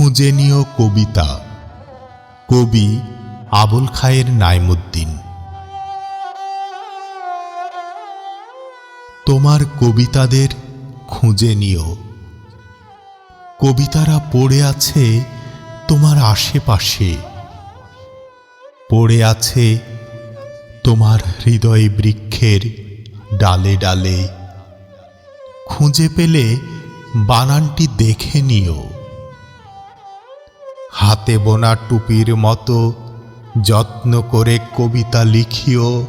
খুঁজে নিও কবিতা। কবি আবুল খায়ের নাইমুদ্দিন। তোমার কবিতাদের খুঁজে নিও। কবিতারা পড়ে আছে তোমার আশেপাশে। পড়ে আছে তোমার হৃদয় বৃক্ষের ডালে ডালে। খুঁজে পেলে বানানটি দেখে নিও। হাতে বোনা টুপির মতো, যত্ন করে কবিতা লিখিও।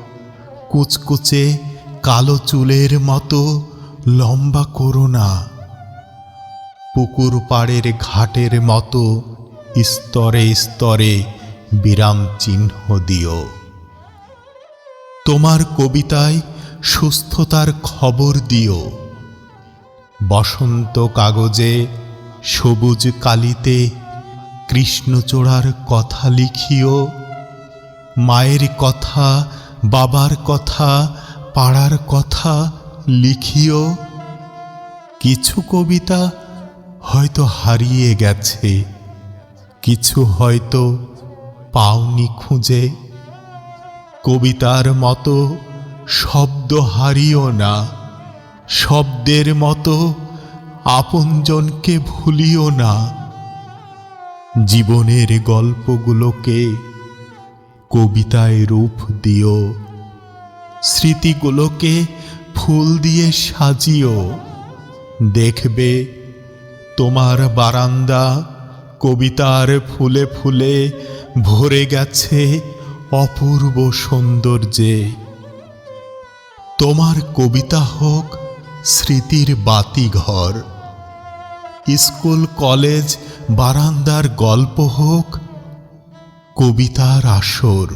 কুচকুচে কালো চুলের মতো, লম্বা করো না। পুকুর পাড়ের ঘাটের মতো, স্তরে স্তরে বিরাম চিহ্ন দিও। তোমার কবিতায় সুস্থতার খবর দিও। বসন্ত কাগজে সবুজ কালিতে কৃষ্ণচূড়ার কথা লিখিও, মায়ের কথা, বাবার কথা, পাড়ার কথা লিখিও। কিছু কবিতা হয়তো হারিয়ে গেছে, কিছু হয়তো পাওনি খুঁজে। কবিতার মতো শব্দ হারিও না, শব্দের মতো আপনজনকে ভুলিও না। জীবনের গল্পগুলোকে কবিতায় রূপ দিও। স্মৃতিগুলোকে ফুল দিয়ে সাজিও। দেখবে তোমার বারান্দা কবিতার ফুলে ফুলে ভরে গেছে অপূর্ব সৌন্দর্যে। তোমার কবিতা হোক স্মৃতির বাতিঘর। স্কুল, কলেজ, বারান্দার গল্প হোক, কবিতার আসর।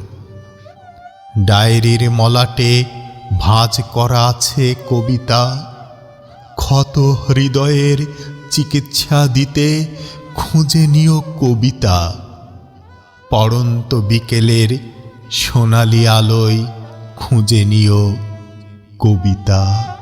ডায়েরির মলাটে ভাঁজ করা আছে কবিতা। ক্ষত হৃদয়ের চিকিৎসা দিতে খুঁজে নিও কবিতা। পড়ন্ত বিকেলের সোনালি আলোয় খুঁজে নিও কবিতা।